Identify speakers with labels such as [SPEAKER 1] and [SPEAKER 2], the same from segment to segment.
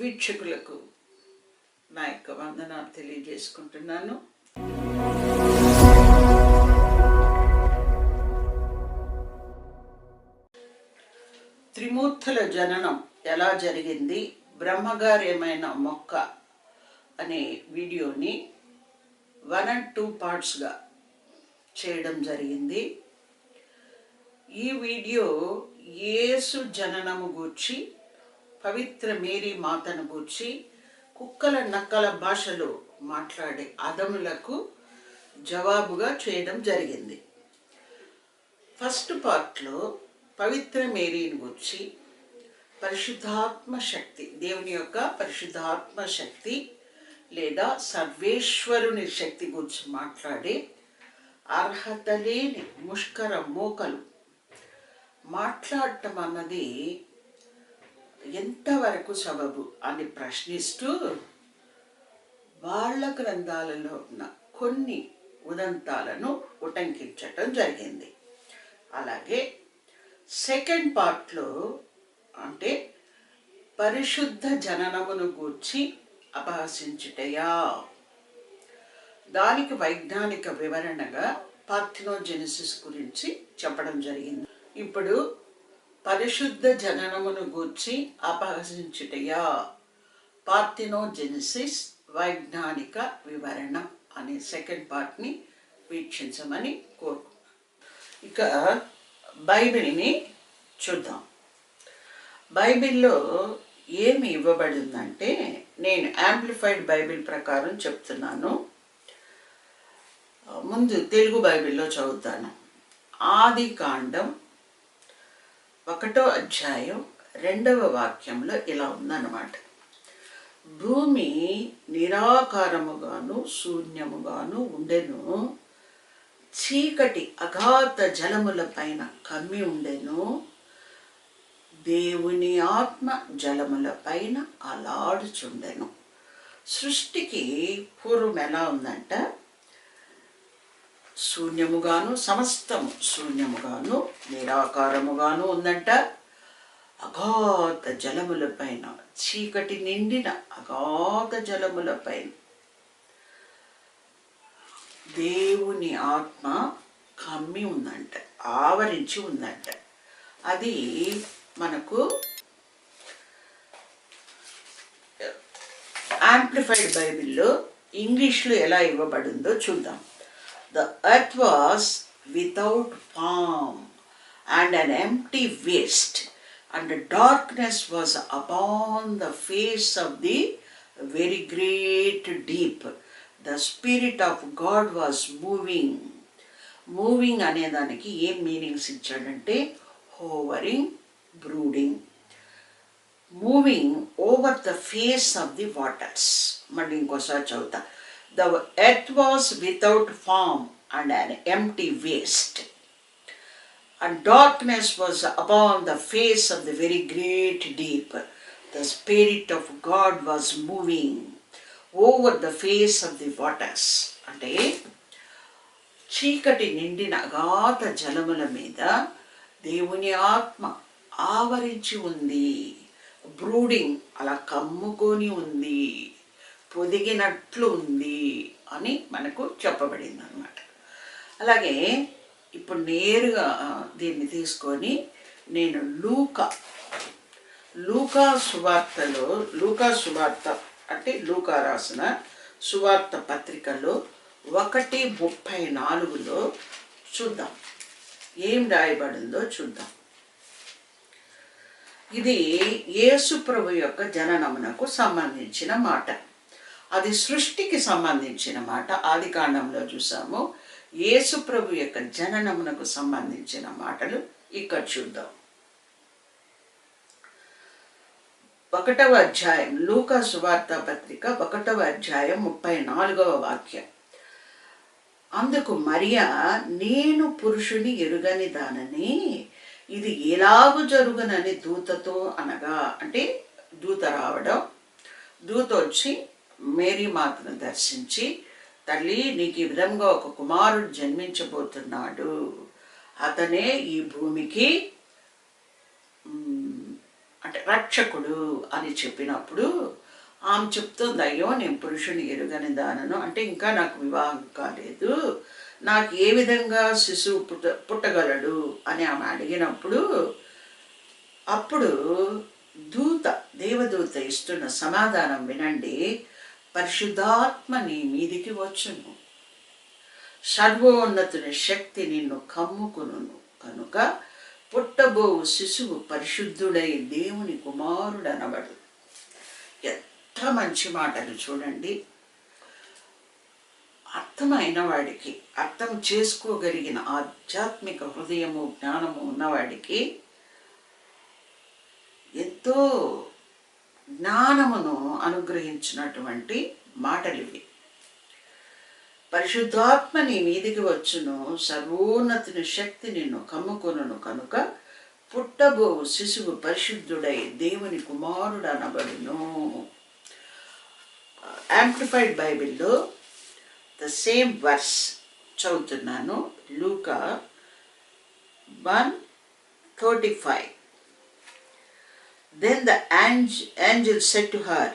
[SPEAKER 1] వీక్షకులకు నా యొక్క వందనాలు తెలియజేసుకుంటున్నాను. త్రిమూర్తుల జననం ఎలా జరిగింది? బ్రహ్మగారు ఏమైనా మొక్క అనే వీడియోని వన్ అండ్ టూ పార్ట్స్గా చేయడం జరిగింది. ఈ వీడియో యేసు జననము గూర్చి పవిత్ర మేరీ మాతను గూర్చి కుక్కల నక్కల భాషలో మాట్లాడే అదములకు జవాబుగా చేయడం జరిగింది. ఫస్ట్ పార్ట్లో పవిత్ర మేరీని గురించి పరిశుద్ధాత్మ శక్తి దేవుని యొక్క పరిశుద్ధాత్మ శక్తి లేదా సర్వేశ్వరుని శక్తి గురించి మాట్లాడి అర్హత లేని ముష్కర మోకలు మాట్లాడటం అన్నది ఎంతవరకు సబబు అని ప్రశ్నిస్తూ వాళ్ళ గ్రంథాలలో ఉన్న కొన్ని ఉదంతాలను ఉటంకించటం జరిగింది. అలాగే సెకండ్ పార్ట్లో అంటే పరిశుద్ధ జననమును గూర్చి అపహసించుటయా? దానికి వైజ్ఞానిక వివరణగా పార్థినోజెనిసిస్ గురించి చెప్పడం జరిగింది. ఇప్పుడు పరిశుద్ధ జననమును గూర్చి అపహసించుటయా? పార్థినోజెనిసిస్ వైజ్ఞానిక వివరణ అనే సెకండ్ పార్ట్ని వీక్షించమని కోరుకున్నాను ఇక బైబిల్ని చూద్దాం. బైబిల్లో ఏమి ఇవ్వబడిందంటే నేను యాంప్లిఫైడ్ బైబిల్ ప్రకారం చెప్తున్నాను. ముందు తెలుగు బైబిల్లో చదువుతాను. ఆది కాండం ఒకటో అధ్యాయం రెండవ వాక్యంలో ఇలా ఉందన్నమాట. భూమి నిరాకారముగాను శూన్యముగాను ఉండెను. చీకటి అగాధ జలముల పైన కమ్మి ఉండెను. దేవుని ఆత్మ జలముల పైన అలాడుచుండెను సృష్టికి పూర్వం ఎలా ఉందంట? శూన్యముగాను సమస్తము శూన్యముగాను నిరాకారముగాను ఉందంట. అగాధ జలముల పైన చీకటి నిండిన అగాధ జలముల పైన. దేవుని ఆత్మ కమ్మి ఉందంట ఆవరించి ఉందంట. అది మనకు యాంప్లిఫైడ్ బైబిల్లో ఇంగ్లీష్లో ఎలా ఇవ్వబడిందో చూద్దాం. The earth was without form and an empty waste and darkness was upon the face of the very great deep the spirit of God was moving moving అనేదానికి ఏం మీనింగ్స్ ఇచ్చాడంటే hovering brooding moving over the face of the waters మళ్ళీ ఇంకోసారి చదువుతా. The earth was without form and an empty waste and darkness was upon the face of the very great deep. The Spirit of God was moving over the face of the waters. అంటే చీకటి నిండిన అగాధ జలముల మీద దేవుని ఆత్మ ఆవరించి ఉంది బ్రూడింగ్ అలా కమ్ముకొని ఉంది పొదిగినట్లు ఉంది అని మనకు చెప్పబడింది అనమాట అలాగే ఇప్పుడు నేరుగా దీన్ని తీసుకొని నేను లూకా లూకా సువార్తలో లూకా సువార్త అంటే లూకా రాసిన సువార్త పత్రికలో ఒకటి ముప్పై నాలుగులో చూద్దాం. ఏం రాయబడిందో చూద్దాం. ఇది యేసు ప్రభు యొక్క జననమునకు సంబంధించిన మాట. అది సృష్టికి సంబంధించిన మాట. ఆది కాండంలో చూసాము. యేసు ప్రభు యొక్క జననమునకు సంబంధించిన మాటలు ఇక్కడ చూద్దాం. ఒకటవ అధ్యాయం లూకా సువార్త పత్రిక ఒకటవ అధ్యాయం ముప్పై నాలుగవ వాక్యం. అందుకు మరియా నేను పురుషుని ఎరుగని దానని ఇది ఎలాగు జరుగునని దూతతో అనగా అంటే దూత రావడం దూత వచ్చి మేరీ మాతను దర్శించి తల్లి నీకు ఈ విధంగా ఒక కుమారుడు జన్మించబోతున్నాడు. అతనే ఈ భూమికి అంటే రక్షకుడు అని చెప్పినప్పుడు ఆమె చెప్తుంది అయ్యో నేను పురుషుని ఎరుగని దానను అంటే ఇంకా నాకు వివాహం కాలేదు. నాకు ఏ విధంగా శిశువు పుట్ట పుట్టగలడు? అని ఆమె అడిగినప్పుడు అప్పుడు దూత దేవదూత ఇస్తున్న సమాధానం వినండి. పరిశుద్ధాత్మ నీ మీదికి వచ్చును. సర్వోన్నతుని శక్తి నిన్ను కమ్ముకును కనుక పుట్టబో శిశువు పరిశుద్ధుడై దేవుని కుమారుడనబడు. ఎంత మంచి మాటలు చూడండి. అర్థమైన వాడికి అర్థం చేసుకోగలిగిన ఆధ్యాత్మిక హృదయము జ్ఞానము ఉన్నవాడికి ఎంతో జ్ఞానమును అనుగ్రహించినటువంటి మాటలు ఇవి పరిశుద్ధాత్మ నీ మీదికి వచ్చును సర్వోన్నతిని శక్తి నిన్ను కమ్ముకొనును కనుక పుట్టబో శిశువు పరిశుద్ధుడై దేవుని కుమారుడు అనబడును. యాంప్లిఫైడ్ బైబిల్లో ద సేమ్ వర్స్ చదువుతున్నాను. Luka one thirty five. Then the angel said to her,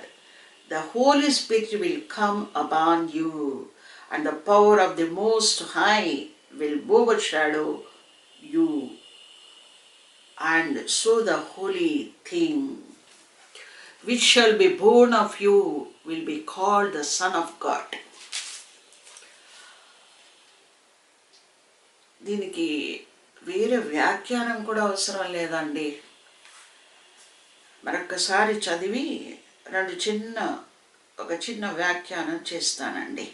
[SPEAKER 1] The Holy Spirit will come upon you, and the power of the Most High will overshadow you. And so the holy thing which shall be born of you will be called the Son of God. దీనికి వేరే వ్యాఖ్యానం కూడా అవసరం లేదండి మరొక్కసారి చదివి రెండు చిన్న ఒక చిన్న వ్యాఖ్యానం చేస్తానండి.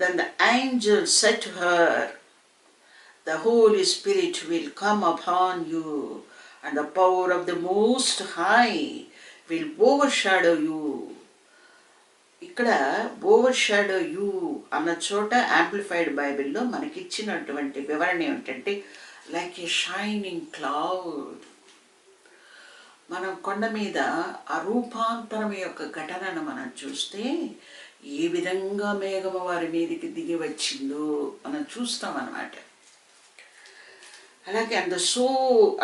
[SPEAKER 1] Then the angel said her the holy spirit will come upon you and the power of the most high will overshadow you ఇక్కడ ఓవర్ షాడో యూ అన్న చోట యాంప్లిఫైడ్ బైబిల్లో మనకిచ్చినటువంటి వివరణ ఏమిటంటే లైక్ ఏ షైనింగ్ క్లౌడ్ మనం కొండ మీద ఆ రూపాంతరం యొక్క ఘటనను మనం చూస్తే ఏ విధంగా మేఘము వారి మీదకి దిగి వచ్చిందో మనం చూస్తాం అన్నమాట. అలాగే and the so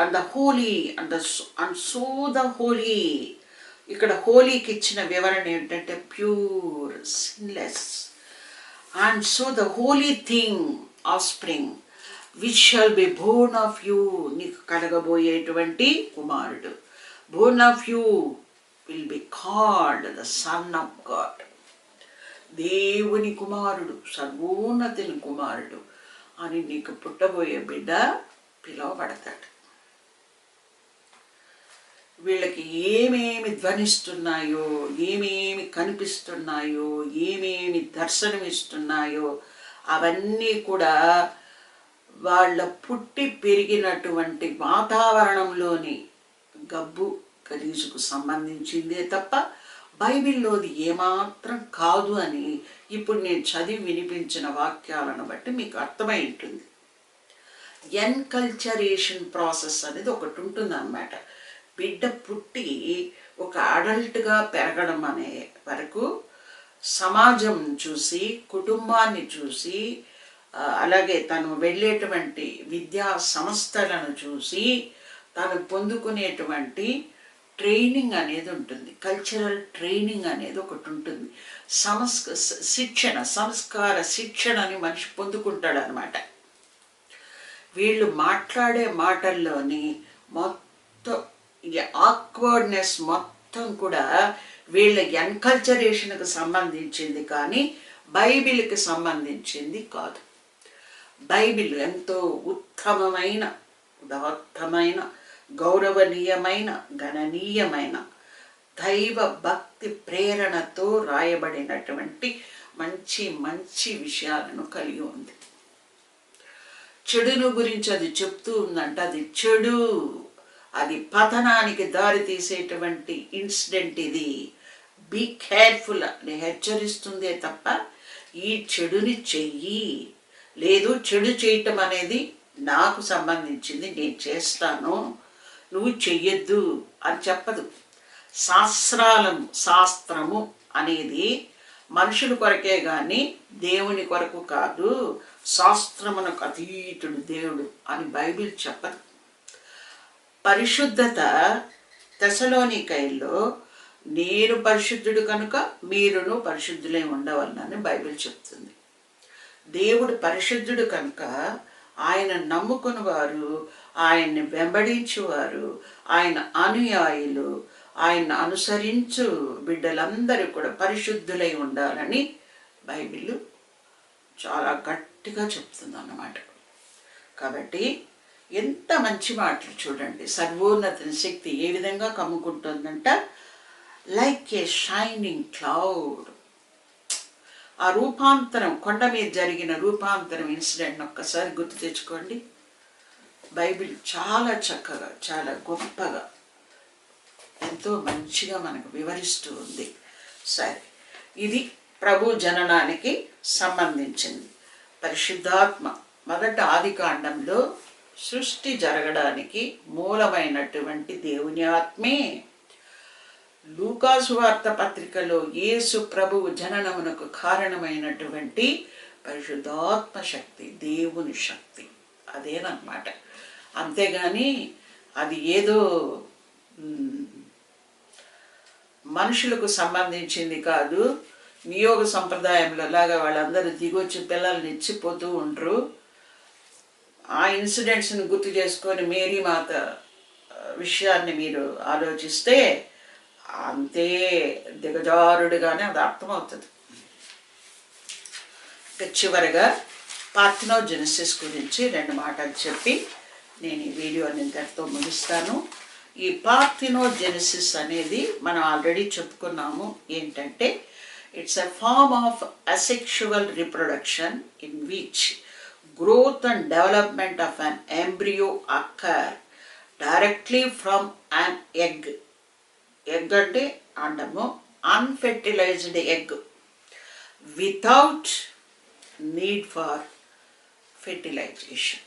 [SPEAKER 1] and the holy and the and so the holy. ఇక్కడ హోలీకి ఇచ్చిన వివరణ ఏంటంటే pure sinless and so the holy thing offspring which shall be born of you నీకు కలగబోయేటువంటి కుమారుడు. One of you will be called the Son of God. దేవుని కుమారుడు సర్వోన్నతిని కుమారుడు అని నీకు పుట్టబోయే బిడ్డ పిలువబడతాడు వీళ్ళకి ఏమేమి ధ్వనిస్తున్నాయో ఏమేమి కనిపిస్తున్నాయో ఏమేమి దర్శనమిస్తున్నాయో అవన్నీ కూడా వాళ్ళ పుట్టి పెరిగినటువంటి వాతావరణంలోని గబ్బు గలీజుకు సంబంధించిందే తప్ప బైబిల్లోది ఏమాత్రం కాదు అని ఇప్పుడు నేను చదివి వినిపించిన వాక్యాలను బట్టి మీకు అర్థమై ఉంటుంది ఎన్కల్చరేషన్ ప్రాసెస్ అనేది ఒకటి ఉంటుంది అన్నమాట బిడ్డ పుట్టి ఒక అడల్ట్గా పెరగడం అనే వరకు సమాజం చూసి కుటుంబాన్ని చూసి అలాగే తను వెళ్ళేటువంటి విద్యా సంస్థలను చూసి తను పొందుకునేటువంటి ట్రైనింగ్ అనేది ఉంటుంది. కల్చరల్ ట్రైనింగ్ అనేది ఒకటి ఉంటుంది. సంస్క శిక్షణ సంస్కార శిక్షణని మనిషి పొందుకుంటాడు అనమాట వీళ్ళు మాట్లాడే మాటల్లోని మొత్తం ఆక్వర్డ్నెస్ మొత్తం కూడా వీళ్ళ ఎన్కల్చరేషన్కి సంబంధించింది కానీ బైబిల్కి సంబంధించింది కాదు. బైబిల్ ఎంతో ఉత్తమమైన ఉదాత్తమైన గౌరవనీయమైన గణనీయమైన దైవ భక్తి ప్రేరణతో రాయబడినటువంటి మంచి మంచి విషయాలను కలిగి ఉంది. చెడును గురించి అది చెప్తూ ఉందంట అది చెడు. అది పతనానికి దారి తీసేటువంటి ఇన్సిడెంట్ ఇది. బీ కేర్ఫుల్ అని హెచ్చరిస్తుందే తప్ప ఈ చెడుని చెయ్యి. లేదు చెడు చేయటం అనేది నాకు సంబంధించింది నేను చేస్తాను. నువ్వు చెయ్యొద్దు అని చెప్పదు. శాస్త్రాలను శాస్త్రము అనేది మనుషుల కొరకే కానీ దేవుని కొరకు కాదు. శాస్త్రమునకు అతీతుడు దేవుడు అని బైబిల్ చెప్పదు. పరిశుద్ధత తెసలోనికైల్లో నేను పరిశుద్ధుడు కనుక మీరును పరిశుద్ధులై ఉండవలనని బైబిల్ చెప్తుంది. దేవుడు పరిశుద్ధుడు కనుక ఆయన నమ్ముకుని వారు ఆయన్ని వెంబడించువారు. ఆయన అనుయాయులు. ఆయన అనుసరించు బిడ్డలందరూ కూడా పరిశుద్ధులై ఉండాలని బైబిల్ చాలా గట్టిగా చెప్తుంది అన్నమాట కాబట్టి ఎంత మంచి మాటలు చూడండి. సర్వోన్నత శక్తి ఏ విధంగా కమ్ముకుంటుందంట? Like a shining cloud. ఆ రూపాంతరం కొండ మీద జరిగిన రూపాంతరం ఇన్సిడెంట్ ఒక్కసారి గుర్తు తెచ్చుకోండి. బైబిల్ చాలా చక్కగా చాలా గొప్పగా ఎంతో మంచిగా మనకు వివరిస్తూ ఉంది. సరే ఇది ప్రభు జననానికి సంబంధించింది. పరిశుద్ధాత్మ మొదట ఆది కాండంలో సృష్టి జరగడానికి మూలమైనటువంటి దేవుని ఆత్మే. లూకాసు వార్త పత్రికలో యేసు ప్రభువు జననమునకు కారణమైనటువంటి పరిశుద్ధాత్మ శక్తి దేవుని శక్తి. అదేనమాట అంతేగాని అది ఏదో మనుషులకు సంబంధించింది కాదు. నియోగ సంప్రదాయంలో లాగా వాళ్ళందరూ దిగొచ్చి పిల్లల్ని ఇచ్చిపోతూ ఉంటారు ఆ ఇన్సిడెంట్స్ని గుర్తు చేసుకొని మేరీ మాత విషయాన్ని మీరు ఆలోచిస్తే అంతే దిగజారుడుగానే అది అర్థమవుతుంది. ఇక చివరగా పార్థినోజెనసిస్ గురించి రెండు మాటలు చెప్పి నేను ఈ వీడియోని ఇంతటితో ముగిస్తాను. ఈ పార్థినోజెనిసిస్ అనేది మనం ఆల్రెడీ చెప్పుకున్నాము ఏంటంటే it's a form of asexual reproduction in which growth and development of an embryo occur directly from an egg egg అంటే అండము. Unfertilised egg without need for fertilisation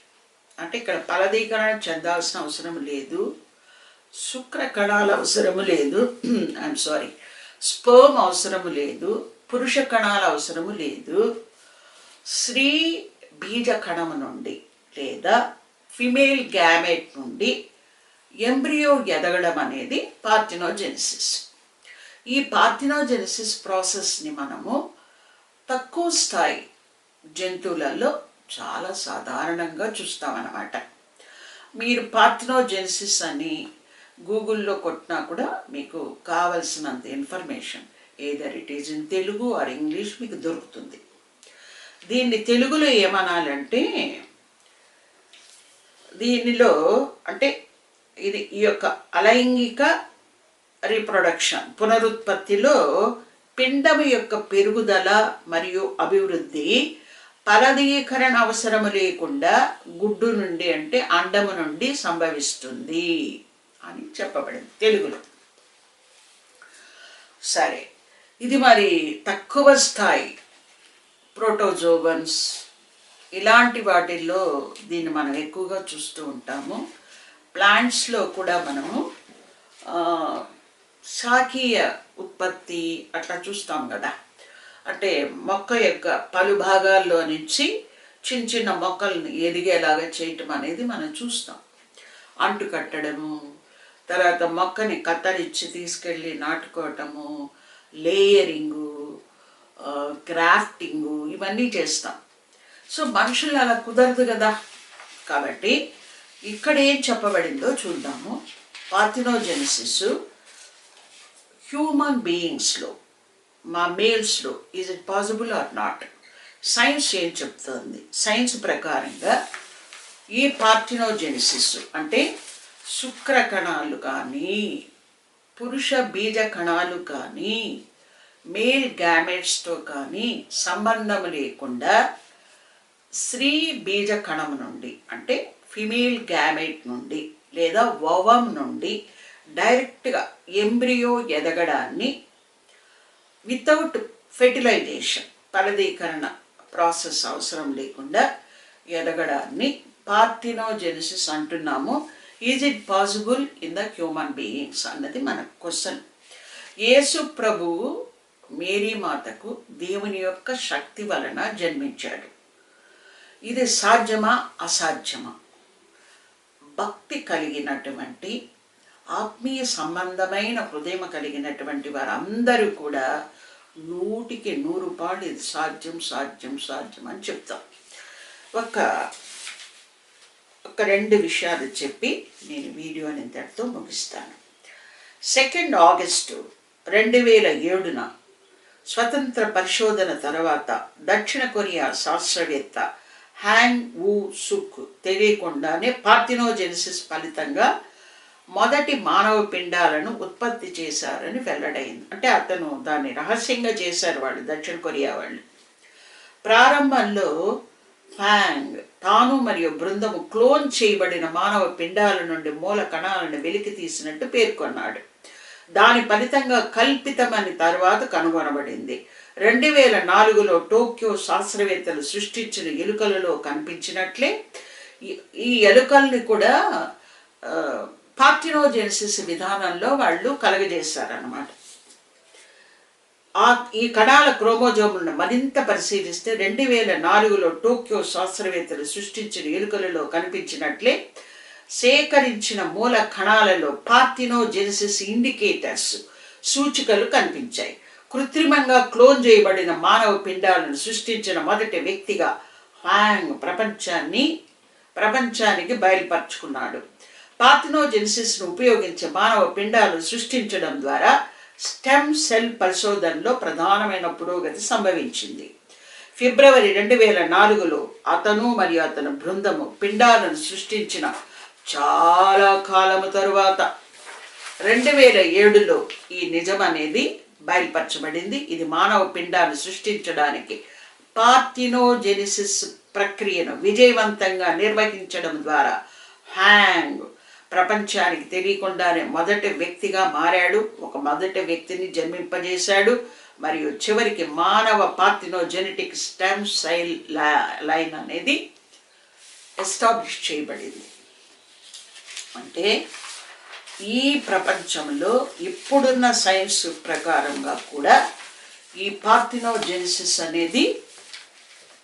[SPEAKER 1] అంటే ఇక్కడ ఫలదీకరణ చెందాల్సిన అవసరం లేదు. శుక్ర కణాలు అవసరము లేదు. ఐఎమ్ సారీ స్పోమ్ అవసరము లేదు. పురుష కణాల అవసరము లేదు. స్త్రీ బీజ కణము నుండి లేదా ఫిమేల్ గ్యామెట్ నుండి ఎంబ్రియో ఎదగడం అనేది పార్థినోజెనిసిస్ ఈ పార్థినోజెనిసిస్ ప్రాసెస్ని మనము తక్కువ స్థాయి జంతువులలో చాలా సాధారణంగా చూస్తామన్నమాట. మీరు పార్థనోజెన్సిస్ అని గూగుల్లో కొట్టినా కూడా మీకు కావలసినంత information either it is in Telugu or English మీకు దొరుకుతుంది. దీన్ని తెలుగులో ఏమనాలంటే దీనిలో అంటే ఇది ఈ యొక్క అలైంగిక రీప్రొడక్షన్ పునరుత్పత్తిలో పిండము యొక్క పెరుగుదల మరియు అభివృద్ధి ఫలదీకరణ అవసరము లేకుండా గుడ్డు నుండి అంటే అండము నుండి సంభవిస్తుంది అని చెప్పబడింది తెలుగులో. సరే ఇది మరి తక్కువ స్థాయి ప్రోటోజోబన్స్ ఇలాంటి వాటిల్లో దీన్ని మనం ఎక్కువగా చూస్తూ ఉంటాము. ప్లాంట్స్లో కూడా మనము శాఖీయ ఉత్పత్తి అట్లా చూస్తాం కదా. అంటే మొక్క యొక్క పలు భాగాల్లో నుంచి చిన్న చిన్న మొక్కల్ని ఎదిగేలాగా చేయటం అనేది మనం చూస్తాం. అంటు కట్టడము తర్వాత మొక్కని కత్తరించి తీసుకెళ్ళి నాటుకోవటము లేయరింగు క్రాఫ్టింగు ఇవన్నీ చేస్తాం. సో మనుషులు అలా కుదరదు కదా? కాబట్టి ఇక్కడ ఏం చెప్పబడిందో చూద్దాము. పార్థినోజెనిసిస్ హ్యూమన్ బీయింగ్స్లో. మా మేల్స్లో is it possible or not science ఏం చెప్తుంది? సైన్స్ ప్రకారంగా ఈ పార్థినోజెనిసిస్ అంటే శుక్ర కణాలు కానీ పురుష బీజ కణాలు కానీ మేల్ గ్యామెట్స్తో కానీ సంబంధం లేకుండా స్త్రీ బీజ కణం నుండి అంటే ఫిమేల్ గ్యామెట్ నుండి లేదా ఓవం నుండి డైరెక్ట్గా ఎంబ్రియో ఎదగడాన్ని వితౌట్ ఫెర్టిలైజేషన్ ఫలదీకరణ ప్రాసెస్ అవసరం లేకుండా ఎదగడాన్ని పార్థినోజెనిసిస్ అంటున్నాము. Is it possible in the human beings అన్నది మన క్వశ్చన్ యేసు ప్రభువు మేరీ మాతకు దేవుని యొక్క శక్తి వలన జన్మించాడు. ఇది సాధ్యమా? అసాధ్యమా? భక్తి కలిగినటువంటి ఆత్మీయ సంబంధమైన హృదయం కలిగినటువంటి వారందరూ కూడా నూటికి నూరు పాడు ఇది సాధ్యం సాధ్యం సాధ్యం అని చెప్తాం. ఒక ఒక రెండు విషయాలు చెప్పి నేను వీడియోని ఇంతటితో ముగిస్తాను. సెకండ్ ఆగస్టు రెండు వేల ఏడున స్వతంత్ర పరిశోధన తర్వాత దక్షిణ కొరియా శాస్త్రవేత్త హ్యాంగ్ వు సుక్ తెలియకుండానే పార్థినోజెనిసిస్ ఫలితంగా మొదటి మానవ పిండాలను ఉత్పత్తి చేశారని వెల్లడైంది. అంటే అతను దాన్ని రహస్యంగా చేశారు వాళ్ళు దక్షిణ కొరియా వాళ్ళు. ప్రారంభంలో ఫ్యాంగ్ తాను మరియు బృందము క్లోన్ చేయబడిన మానవ పిండాల నుండి మూల కణాలను వెలికి తీసినట్టు పేర్కొన్నాడు. దాని ఫలితంగా కల్పితమని తర్వాత కనుగొనబడింది. రెండు వేల నాలుగులో టోక్యో శాస్త్రవేత్తలు సృష్టించిన ఎలుకలలో కనిపించినట్లే ఈ- ఈ ఎలుకల్ని కూడా పార్టినోజెన్సిస్ విధానంలో వాళ్ళు కలగజేశారన్నమాట ఆ ఈ కణాల క్రోమోజోములను మరింత పరిశీలిస్తే రెండు వేల నాలుగులో టోక్యో శాస్త్రవేత్తలు సృష్టించిన ఎలుకలలో కనిపించినట్లే సేకరించిన మూల కణాలలో పార్థినోజెనిసిస్ ఇండికేటర్స్ సూచికలు కనిపించాయి. కృత్రిమంగా క్లోన్ చేయబడిన మానవ పిండాలను సృష్టించిన మొదటి వ్యక్తిగా హ్యాంగ్ ప్రపంచాన్ని ప్రపంచానికి బయలుపరుచుకున్నాడు. పార్థినోజెనిసిస్ను ఉపయోగించి మానవ పిండాలు సృష్టించడం ద్వారా స్టెమ్ సెల్ పరిశోధనలో ప్రధానమైన పురోగతి సంభవించింది. ఫిబ్రవరి రెండు వేల నాలుగులో అతను మరియు అతని బృందము పిండాలను సృష్టించిన చాలా కాలము తరువాత రెండు వేల ఏడులో ఈ నిజం అనేది బయలుపరచబడింది. ఇది మానవ పిండాన్ని సృష్టించడానికి పార్థినోజెనిసిస్ ప్రక్రియను విజయవంతంగా నిర్వహించడం ద్వారా హ్యాంగ్ ప్రపంచానికి తెలియకుండానే మొదటి వ్యక్తిగా మారాడు. ఒక మొదటి వ్యక్తిని జన్మింపజేశాడు. మరియు చివరికి మానవ పార్థినోజెనెటిక్ స్టెమ్ సైల్ లైన్ అనేది ఎస్టాబ్లిష్ చేయబడింది. అంటే ఈ ప్రపంచంలో ఇప్పుడున్న సైన్స్ ప్రకారంగా కూడా ఈ పార్థినోజెనిసిస్ అనేది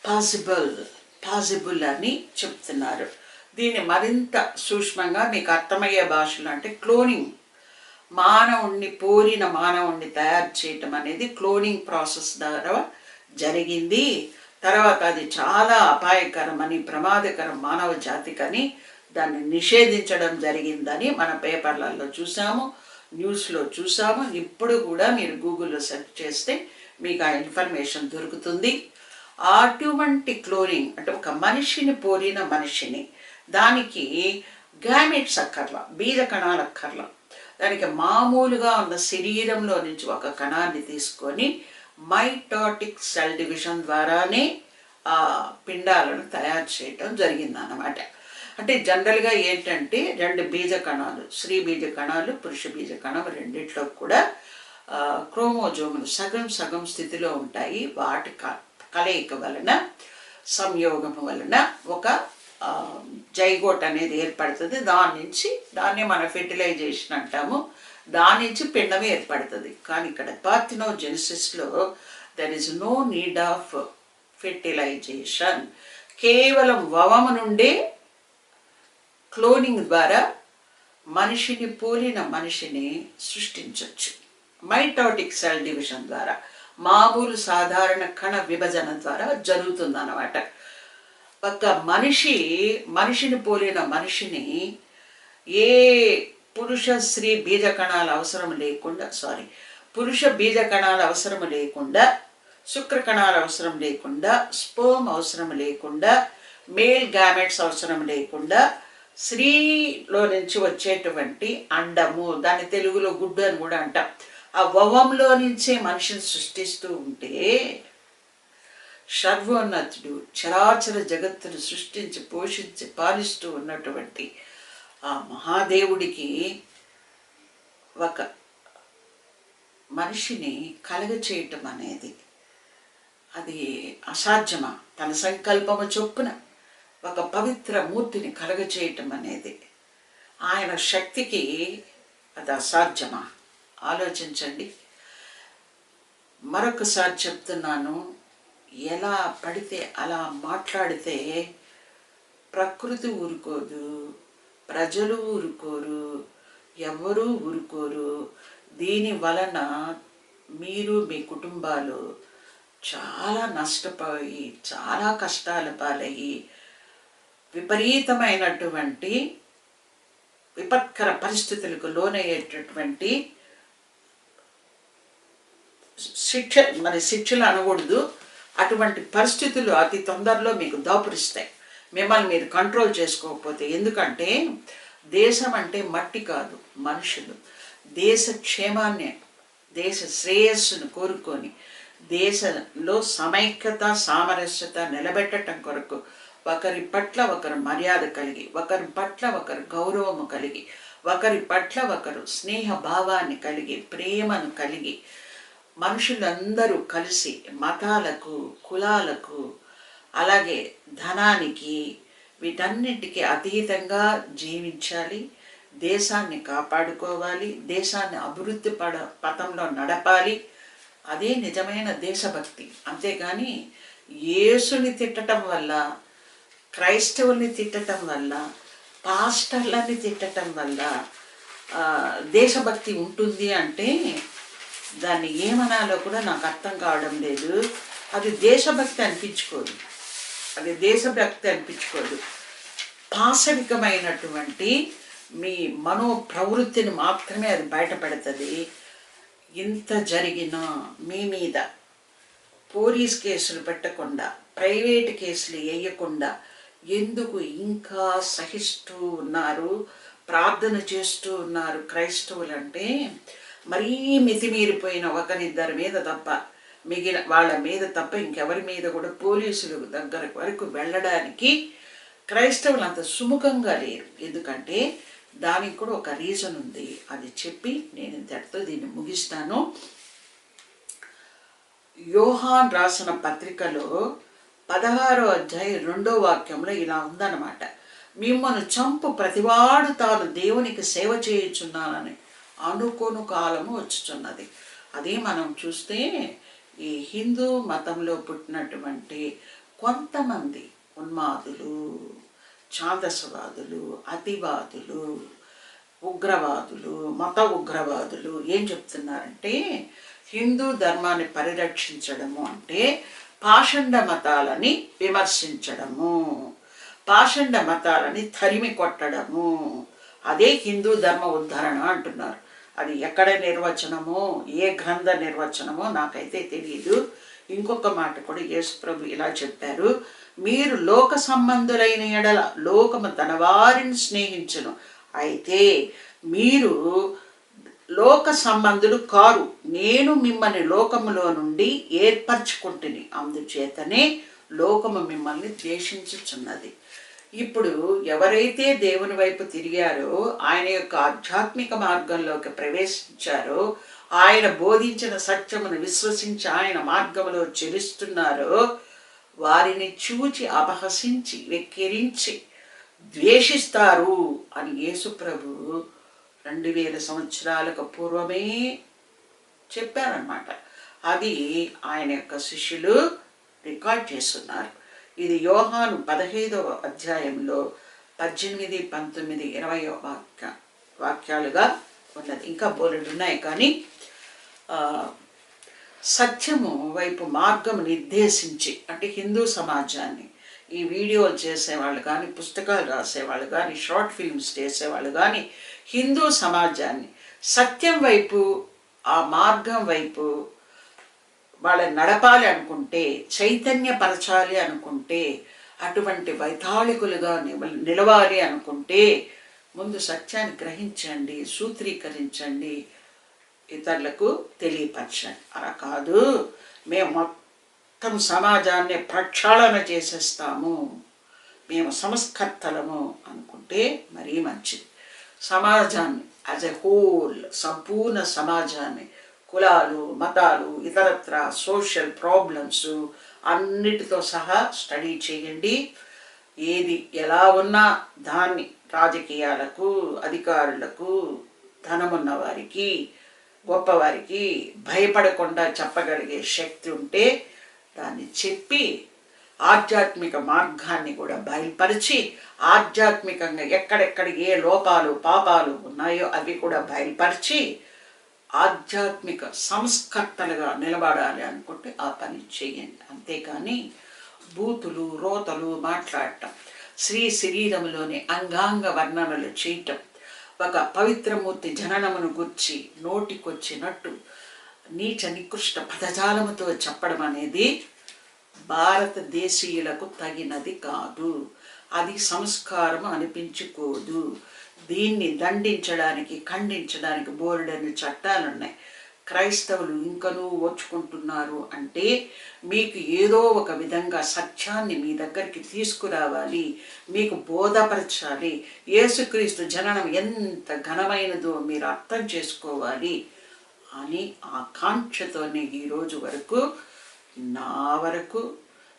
[SPEAKER 1] పాసిబుల్ పాసిబుల్ అని చెప్తున్నారు. దీన్ని మరింత సూక్ష్మంగా మీకు అర్థమయ్యే భాషలో అంటే క్లోనింగ్ మానవుణ్ణి పోలిన మానవుణ్ణి తయారు చేయటం అనేది క్లోనింగ్ ప్రాసెస్ ద్వారా జరిగింది. తర్వాత అది చాలా అపాయకరమని ప్రమాదకరం మానవ జాతికని దాన్ని నిషేధించడం జరిగిందని మన పేపర్లలో చూసాము న్యూస్లో చూసాము. ఇప్పుడు కూడా మీరు గూగుల్లో సెర్చ్ చేస్తే మీకు ఆ ఇన్ఫర్మేషన్ దొరుకుతుంది. అటువంటి క్లోనింగ్ అంటే ఒక మనిషిని పోలిన మనిషిని దానికి గ్యామెట్స్ అక్కర్ల బీజ కణాలు అక్కర్ల దానికి మామూలుగా ఉన్న శరీరంలో నుంచి ఒక కణాన్ని తీసుకొని మైటాటిక్ సెల్ డివిజన్ ద్వారానే ఆ పిండాలను తయారు చేయటం జరిగిందన్నమాట. అంటే జనరల్గా ఏంటంటే రెండు బీజ కణాలు స్త్రీ బీజ కణాలు పురుష బీజ కణం రెండిట్లో కూడా క్రోమోజోములు సగం సగం స్థితిలో ఉంటాయి. వాటి క- కలయిక వలన సంయోగం వలన ఒక జైగోట్ అనేది ఏర్పడుతుంది. దాని నుంచి దాన్ని మన ఫెర్టిలైజేషన్ అంటాము. దాని నుంచి పిండం ఏర్పడుతుంది. కానీ ఇక్కడ పార్థినోజెనిసిస్లో there is no need of fertilisation కేవలం వవము నుండే క్లోనింగ్ ద్వారా మనిషిని పోలిన మనిషిని సృష్టించవచ్చు మైటాటిక్ సెల్ డివిజన్ ద్వారా. మామూలు సాధారణ కణ విభజన ద్వారా జరుగుతుందన్నమాట. ఒక మనిషి మనిషిని పోలిన మనిషిని ఏ పురుష స్త్రీ బీజ కణాలు అవసరం లేకుండా సారీ పురుష బీజ కణాలు అవసరం లేకుండా శుక్ర కణాలు అవసరం లేకుండా స్పోమ్ అవసరం లేకుండా మేల్ గ్యామెట్స్ అవసరం లేకుండా స్త్రీలో నుంచి వచ్చేటువంటి అండము దాన్ని తెలుగులో గుడ్డు అని కూడా అంటాం. ఆ వవంలో నుంచే మనిషిని సృష్టిస్తూ ఉంటే సర్వోన్నతుడు చరాచర జగత్తును సృష్టించి పోషించి పాలిస్తూ ఉన్నటువంటి ఆ మహాదేవుడికి ఒక మనిషిని కలగ చేయటం అనేది అది అసాధ్యమా? తన సంకల్పము చొప్పున ఒక పవిత్ర మూర్తిని కలగ చేయటం అనేది ఆయన శక్తికి అది అసాధ్యమా? ఆలోచించండి. మరొకసారి చెప్తున్నాను ఎలా పడితే అలా మాట్లాడితే ప్రకృతి ఊరుకోదు ప్రజలు ఊరుకోరు ఎవరూ ఊరుకోరు. దీని వలన మీరు మీ కుటుంబాలు చాలా నష్టపోయి చాలా కష్టాల పాలయ్యి విపరీతమైనటువంటి విపత్కర పరిస్థితులకు లోనయ్యేటటువంటి శిక్ష మరి శిక్షలు అనకూడదు. అటువంటి పరిస్థితులు అతి తొందరలో మీకు దాపురిస్తాయి. మిమ్మల్ని మీరు కంట్రోల్ చేసుకోకపోతే ఎందుకంటే దేశం అంటే మట్టి కాదు మనుషులు. దేశ క్షేమాన్ని దేశ శ్రేయస్సును కోరుకొని దేశంలో సమైక్యత సామరస్యత నిలబెట్టడం కొరకు ఒకరి పట్ల ఒకరు మర్యాద కలిగి ఒకరి పట్ల ఒకరు గౌరవము కలిగి ఒకరి పట్ల ఒకరు స్నేహ భావాన్ని కలిగి ప్రేమను కలిగి మనుషులందరూ కలిసి మతాలకు కులాలకు అలాగే ధనానికి వీటన్నిటికీ అతీతంగా జీవించాలి దేశాన్ని కాపాడుకోవాలి దేశాన్ని అభివృద్ధి పడ పథంలో నడపాలి. అదే నిజమైన దేశభక్తి. అంతేగాని యేసుని తిట్టడం వల్ల క్రైస్తవుల్ని తిట్టడం వల్ల పాస్టర్లని తిట్టడం వల్ల దేశభక్తి ఉంటుంది అంటే దాన్ని ఏమనాలో కూడా నాకు అర్థం కావడం లేదు. అది దేశభక్తి అనిపించుకోదు. అది దేశభక్తి అనిపించుకోదు. పాశవికమైనటువంటి మీ మనో ప్రవృత్తిని మాత్రమే అది బయటపెడుతుంది. ఇంత జరిగినా మీ మీద పోలీస్ కేసులు పెట్టకుండా ప్రైవేట్ కేసులు వేయకుండా ఎందుకు ఇంకా సహిస్తూ ఉన్నారు? ప్రార్థన చేస్తూ ఉన్నారు క్రైస్తవులు అంటే మరీ మితిమీరిపోయిన ఒకరిద్దరి మీద తప్ప మిగిలిన వాళ్ళ మీద తప్ప ఇంకెవరి మీద కూడా పోలీసులు దగ్గర వరకు వెళ్ళడానికి క్రైస్తవులు అంత సుముఖంగా లేరు. ఎందుకంటే దానికి కూడా ఒక రీజన్ ఉంది. అది చెప్పి నేను ఇంతటితో దీన్ని ముగిస్తాను. యోహాన్ రాసిన పత్రికలో పదహారో అధ్యాయం రెండో వాక్యంలో ఇలా ఉందన్నమాట. మిమ్మల్ని చంపు ప్రతివాడు తాను దేవునికి సేవ చేయుచున్నానని. అనుకోను కాలము వచ్చుచున్నది. అదే మనం చూస్తే ఈ హిందూ మతంలో పుట్టినటువంటి కొంతమంది ఉన్మాదులు ఛాందసవాదులు అతివాదులు ఉగ్రవాదులు మత ఉగ్రవాదులు ఏం చెప్తున్నారంటే హిందూ ధర్మాన్ని పరిరక్షించడము అంటే పాషండ మతాలని విమర్శించడము పాషండ మతాలని తరిమి కొట్టడము అదే హిందూ ధర్మ ఉద్ధరణ అంటున్నారు. అది ఎక్కడ నిర్వచనమో ఏ గ్రంథ నిర్వచనమో నాకైతే తెలియదు ఇంకొక మాట కూడా యేసు ప్రభు ఇలా చెప్పారు. మీరు లోక సంబంధులైన ఎడల లోకము తన వారిని స్నేహించను. అయితే మీరు లోక సంబంధులు కారు. నేను మిమ్మల్ని లోకములో నుండి ఏర్పరచుకుంటుని. అందుచేతనే లోకము మిమ్మల్ని ద్వేషించుచున్నది. ఇప్పుడు ఎవరైతే దేవుని వైపు తిరిగారో ఆయన యొక్క ఆధ్యాత్మిక మార్గంలోకి ప్రవేశించారో ఆయన బోధించిన సత్యమును విశ్వసించి ఆయన మార్గంలో చెలుస్తున్నారో వారిని చూచి అపహసించి వెక్కిరించి ద్వేషిస్తారు అని యేసు ప్రభు రెండు వేల సంవత్సరాలకు పూర్వమే చెప్పారనమాట అది ఆయన యొక్క శిష్యులు రికార్డ్ చేస్తున్నారు. ఇది యోహాను పదహైదవ అధ్యాయంలో పద్దెనిమిది పంతొమ్మిది ఇరవై వాక్య వాక్యాలుగా ఉన్నది. ఇంకా బోలెడు ఉన్నాయి కానీ సత్యము వైపు మార్గం నిర్దేశించి అంటే హిందూ సమాజాన్ని ఈ వీడియోలు చేసేవాళ్ళు కానీ పుస్తకాలు రాసేవాళ్ళు కానీ షార్ట్ ఫిల్మ్స్ చేసేవాళ్ళు కానీ హిందూ సమాజాన్ని సత్యం వైపు ఆ మార్గం వైపు వాళ్ళని నడపాలి అనుకుంటే చైతన్యపరచాలి అనుకుంటే అటువంటి వైతాళికులుగా నివ- నిలవాలి అనుకుంటే ముందు సత్యాన్ని గ్రహించండి సూత్రీకరించండి ఇతరులకు తెలియపరచండి. అలా కాదు. మేము మొత్తం సమాజాన్ని ప్రక్షాళన చేసేస్తాము. మేము సంస్కర్తలము అనుకుంటే మరీ మంచిది. సమాజాన్ని యాజ్ ఎ హోల్ సంపూర్ణ సమాజాన్ని కులాలు మతాలు ఇతరత్ర సోషల్ ప్రాబ్లమ్స్ అన్నిటితో సహా స్టడీ చేయండి. ఏది ఎలా ఉన్నా దాన్ని రాజకీయాలకు అధికారులకు ధనమున్న వారికి గొప్పవారికి భయపడకుండా చెప్పగలిగే శక్తి ఉంటే దాన్ని చెప్పి ఆధ్యాత్మిక మార్గాన్ని కూడా బయలుపరిచి ఆధ్యాత్మికంగా ఎక్కడెక్కడ ఏ లోపాలు పాపాలు ఉన్నాయో అవి కూడా బయలుపరిచి ఆధ్యాత్మిక సంస్కర్తలుగా నిలబడాలి అనుకుంటే ఆ పని చేయండి. అంతేకాని బూతులు రోతలు మాట్లాడటం స్త్రీ శరీరంలోని అంగాంగ వర్ణనలు చేయటం ఒక పవిత్రమూర్తి జననమును గుర్చి నోటికొచ్చినట్టు నీచ నికృష్ట పదజాలముతో చెప్పడం అనేది భారతదేశీయులకు తగినది కాదు. అది సంస్కారం అనిపించుకోదు. దీన్ని దండించడానికి ఖండించడానికి బోర్డని చట్టాలున్నాయి. క్రైస్తవులు ఇంకనూ ఓచుకుంటున్నారు అంటే మీకు ఏదో ఒక విధంగా సత్యాన్ని మీ దగ్గరికి తీసుకురావాలి మీకు బోధపరచాలి యేసుక్రీస్తు జననం ఎంత ఘనమైనదో మీరు అర్థం చేసుకోవాలి అని ఆకాంక్షతోనే ఈరోజు ఈ రోజు వరకు నా వరకు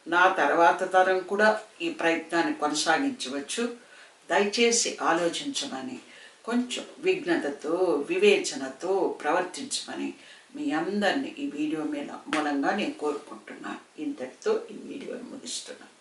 [SPEAKER 1] నా తర్వాత తరం కూడా ఈ ప్రయత్నాన్ని కొనసాగించవచ్చు. దయచేసి ఆలోచించమని కొంచెం విఘ్నతతో వివేచనతో ప్రవర్తించమని మీ అందరినీ ఈ వీడియో మీద మూలంగా నేను కోరుకుంటున్నాను. ఇంతటితో ఈ వీడియోని ముగిస్తున్నాను.